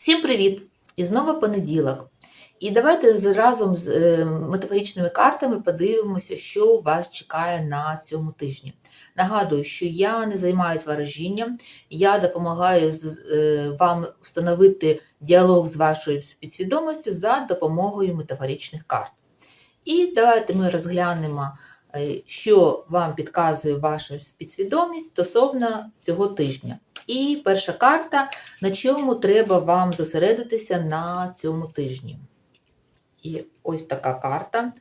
Всім привіт! І знову понеділок. І давайте разом з е, метафоричними картами подивимося, що вас чекає на цьому тижні. Нагадую, що я не займаюся ворожінням, я допомагаю е, вам встановити діалог з вашою підсвідомістю за допомогою метафоричних карт. І давайте ми розглянемо, е, що вам підказує ваша підсвідомість стосовно цього тижня. І перша карта на чому треба вам зосередитися на цьому тижні. І ось така карта.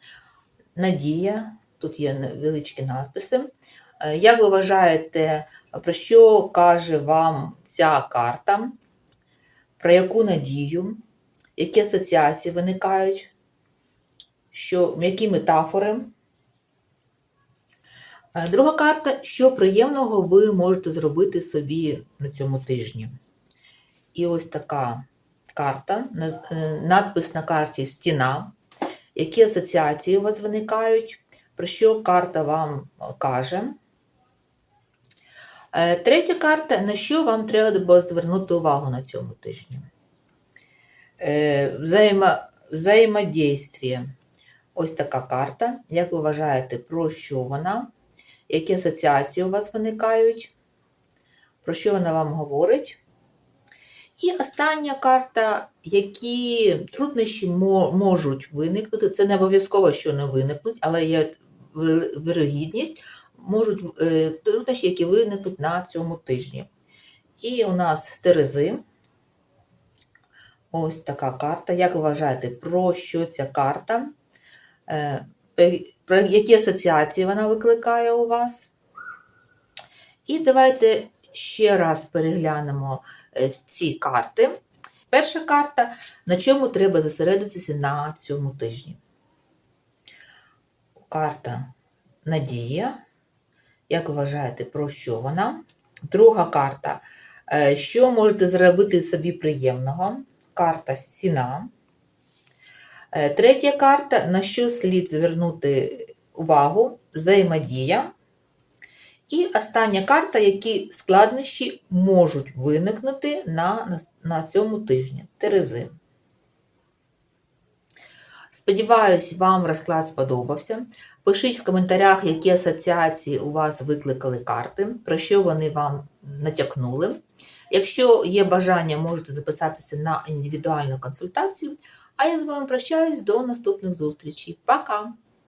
Надія, тут є невеличкі надписи. Е, Як ви вважаєте, про що каже вам ця карта? Про яку надію? Які асоціації виникають? Що, які метафори? Е, Друга карта, що приємного ви можете зробити собі на цьому тижні. І ось така карта, е, надпис на карті Стіна. Які асоціації у вас виникають, про що карта вам каже. Е, Третя карта, на що вам треба звернути увагу на цьому тижні. Взаємо, взаємодействие. Ось така карта. Як ви вважаєте, про що вона? Які асоціації у вас виникають? Про що вона вам говорить? І остання карта, які труднощі можуть виникнути. Це не обов'язково, що не виникнуть, але є ви- вирогідність, можуть е, труднощі, які виникнуть на цьому тижні. І у нас Терези. Ось така карта. Як ви вважаєте, про що ця карта? Е, Про які асоціації вона викликає у вас? І давайте ще раз переглянемо е, ці карти. Перша карта, на чому треба зосередитися на цьому тижні. Карта Надія. Як ви вважаєте, про що вона? Друга карта. е, Що можете зробити собі приємного? Карта Стіна. Е, Третя карта, на що слід звернути увагу? Взаємодія. І остання карта, які складнощі можуть виникнути на, на, на цьому тижні. Терези. Сподіваюсь, вам розклад сподобався. Пишіть в коментарях, які асоціації у вас викликали карти, про що вони вам натякнули. Якщо є бажання, можете записатися на індивідуальну консультацію. А я з вами прощаюсь до наступних зустрічей. Пока!